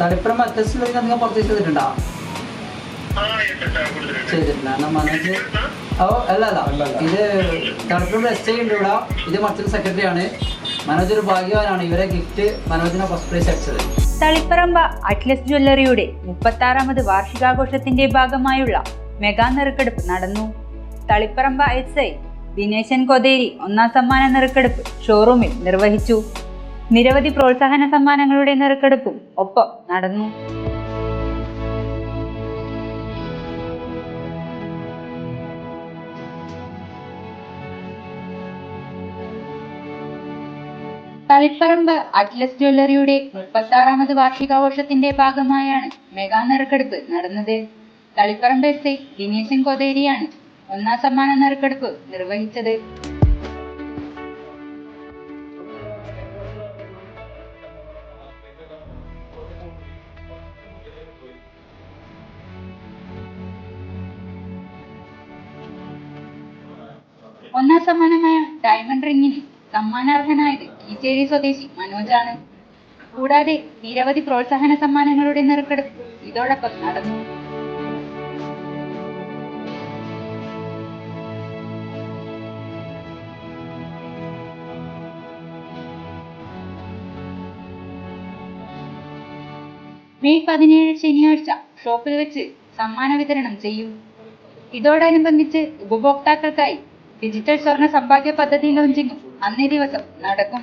തളിപ്പുറം മറ്റസിലേക്ക് നിങ്ങൾ പുറത്തേക്ക് ചെയ്തിട്ടുണ്ടോ. ചെയ്തിട്ടില്ല. മനോജ് ഓ അല്ല അല്ല. ഇത് തളിപ്പുറം എസ് ഐ ഉണ്ട് ഇവിടെ. ഇത് മറ്റൊരു സെക്രട്ടറി ആണ്. മനോജ് ഒരു ഭാഗ്യവാനാണ്. ഇവരെ ഗിഫ്റ്റ് മനോജിനെ ഫസ്റ്റ് പ്രൈസ് അടിച്ചത്. തളിപ്പറമ്പ അറ്റ്ലസ് ജ്വല്ലറിയുടെ മുപ്പത്തി ആറാമത് വാർഷികാഘോഷത്തിന്റെ ഭാഗമായുള്ള മെഗാ നെറുക്കെടുപ്പ് നടന്നു. തളിപ്പറമ്പ എസ് ഐ ദിനേശൻ കൊതേരി ഒന്നാം സമ്മാന നെറുക്കെടുപ്പ് ഷോറൂമിൽ നിർവഹിച്ചു. നിരവധി പ്രോത്സാഹന സമ്മാനങ്ങളുടെ നറുക്കെടുപ്പും ഒപ്പം നടന്നു. തളിപ്പറമ്പ് അറ്റ്ലസ് ജ്വല്ലറിയുടെ മുപ്പത്തി ആറാമത് വാർഷികാഘോഷത്തിന്റെ ഭാഗമായാണ് മെഗാ നറുക്കെടുപ്പ് നടന്നത്. തളിപ്പറമ്പ് എസ് ഐ ദിനേശൻ കൊതേരിയാണ് ഒന്നാം സമ്മാന നറുക്കെടുപ്പ് നിർവഹിച്ചത്. ഒന്നാം സമ്മാനമായ ഡയമണ്ട് റിംഗിന് സമ്മാനാർഹനായത് കീച്ചേരി സ്വദേശി മനോജാണ്. കൂടാതെ നിരവധി പ്രോത്സാഹന സമ്മാനങ്ങളുടെ നെറുക്കെടുപ്പ് ഇതോടൊപ്പം നടന്നു. മെയ് പതിനേഴ് ശനിയാഴ്ച ഷോപ്പിൽ വെച്ച് സമ്മാന വിതരണം ചെയ്യും. ഇതോടനുബന്ധിച്ച് ഉപഭോക്താക്കൾക്കായി ഡിജിറ്റൽ സ്വർണ സമ്പാദ്യ പദ്ധതി ലോഞ്ചിങ്ങും അന്നേ ദിവസം നടക്കും.